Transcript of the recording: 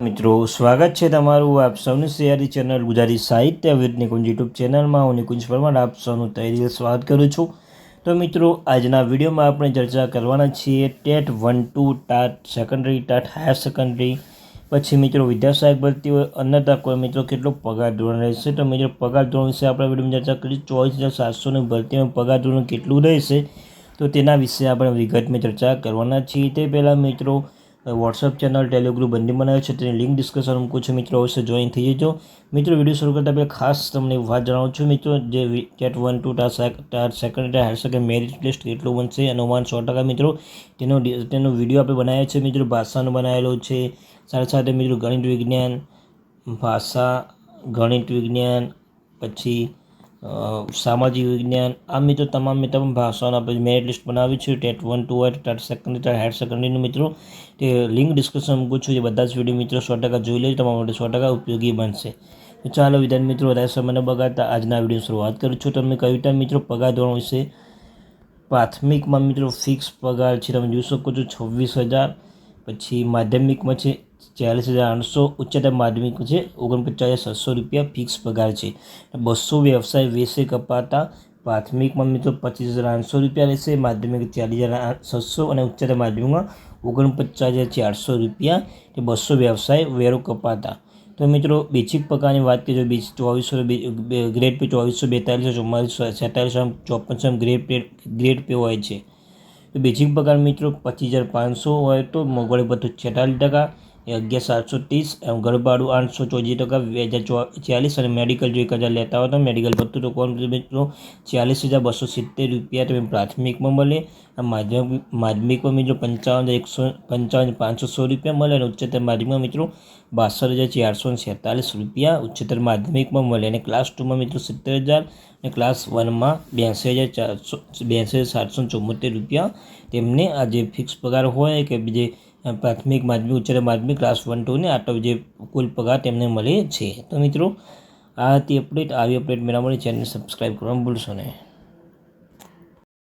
મિત્રો, સ્વાગત છે તમારું આપ સૌની સિયારી ચેનલ ગુજરાતી સાહિત્ય વિદ નિકુંજ યુટ્યુબ ચેનલમાં. હું નિકુંજ પરમાર, આપ સૌનું તૈયારી સ્વાગત કરું છું. તો મિત્રો, આજના વિડીયોમાં આપણે ચર્ચા કરવાના છીએ TET one, two, TAT secondary TAT higher secondary પછી મિત્રો વિદ્યાસહાયક ભરતી હોય અન્યતા કોઈ મિત્રો કેટલો પગાર ધોરણ રહેશે? તો મિત્રો, પગાર ધોરણ વિશે આપણે વિડીયોમાં ચર્ચા કરી ચોવીસ હજાર સાતસોની ભરતીમાં પગાર ધોરણ કેટલું રહેશે? તો તેના વિશે આપણે વિગતમાં ચર્ચા કરવાના છીએ. તે પહેલાં મિત્રો વોટ્સઅપ ચેનલ ટેલિગ્રુપ બંને બનાવ્યો છે. તેની લિંક ડિસ્કશન મૂકું છું. મિત્રો, અવશ્ય જોઈન થઈ જજો. મિત્રો વીડિયો શરૂ કરતાં પહેલાં ખાસ તમને વાત જણાવું છું. મિત્રો, જે TET one two TAT second higher second merit list કેટલું બનશે અનુમાન સો ટકા, મિત્રો. તેનો તેનો વીડિયો આપણે બનાવ્યો છે. મિત્રો, ભાષાનો બનાવેલો છે. સાથે સાથે, મિત્રો, ગણિત વિજ્ઞાન, ભાષા, ગણિત વિજ્ઞાન, પછી સામાજિક વિજ્ઞાન, આ મિત્રો તમામ મિત્રો ભાષાઓના પછી મેરિટ લિસ્ટ બનાવ્યું છે. ટેટ વન ટુ હોય ટેટ સેકન્ડરી ટેટ હાયર સેકન્ડરીનું મિત્રો, તે લિંક ડિસ્કશન મૂકું છું. જે બધા જ વીડિયો મિત્રો સો ટકા જોઈ લેજો. તમારા માટે સો ટકા ઉપયોગી બનશે. ચાલો વિધાન મિત્રો, વધારે સમયને બગાડતા આજના વીડિયો શરૂઆત કરું છું. તમે ટાઈમ મિત્રો પગાર ધોરણ વિશે પ્રાથમિકમાં મિત્રો ફિક્સ પગાર છે તમે જોઈ શકો છો છવ્વીસ હજાર, પછી માધ્યમિકમાં છે ચાલીસ હજાર આઠસો ઉચ્ચતર માધ્યમિક છે. ઓગણપચાસ હજાર છસો રૂપિયા ફિક્સ પગાર છે. બસો વ્યવસાય વેસે કપાતા પ્રાથમિકમાં મિત્રો પચીસ હજાર આઠસો રૂપિયા રહેશે માધ્યમિક ચાલીસ હજાર છસો અને ઉચ્ચતર માધ્યમિકમાં ઓગણપચાસ હજાર ચારસો રૂપિયા કે બસો વ્યવસાય વેરો કપાતા. તો મિત્રો બેચિક પગારની વાત કરીએ બીજ ચોવીસો ગ્રેડ પે ચોવીસો બેતાલીસો, ચુમ્માલીસો સેતાલીસો ચોપનસો ગ્રેડ પે ગ્રેડ પે હોય છે. તો બેચિક પગાર મિત્રો પચીસ હજાર પાંચસો હોય તો મોંઘવારી ભથ્થું છેતાલીસ ટકા. એ અગિયાર સાતસો ત્રીસ ઘરભાડું આઠસો ચોજી ટકા, બે હજાર ચાલીસ અને મેડિકલ જો એક હજાર લેતા હોય તો મેડિકલ ભથ્થું તો કોણ મિત્રો? ચાલીસ હજાર બસો સિત્તેર રૂપિયા તમે પ્રાથમિકમાં મળે. માધ્યમિક માધ્યમિકમાં મિત્રો પંચાવન એકસો, પંચાવન પાંચસો સો રૂપિયા મળે અને ઉચ્ચતર માધ્યમિકમાં મિત્રો બાસઠ હજાર ચારસો છેતાલીસ રૂપિયા ઉચ્ચતર માધ્યમિકમાં મળે અને ક્લાસ ટુમાં મિત્રો સિત્તેર હજાર અને ક્લાસ વનમાં બ્યાસી હજાર ચારસો બ્યાસી હજાર સાતસો ચુમ્મોતેર રૂપિયા. તેમને આ જે ફિક્સ પગાર હોય કે જે પ્રાથમિક માધ્યમિક ઉચ્ચતર માધ્યમિક ક્લાસ વન ટુને આટલો જે કુલ પગાર તેમને મળે છે. તો મિત્રો, આ હતી અપડેટ આવી અપડેટ મેળવવા માટે ચેનલને સબસ્ક્રાઈબ કરવાનું ભૂલશો નહીં.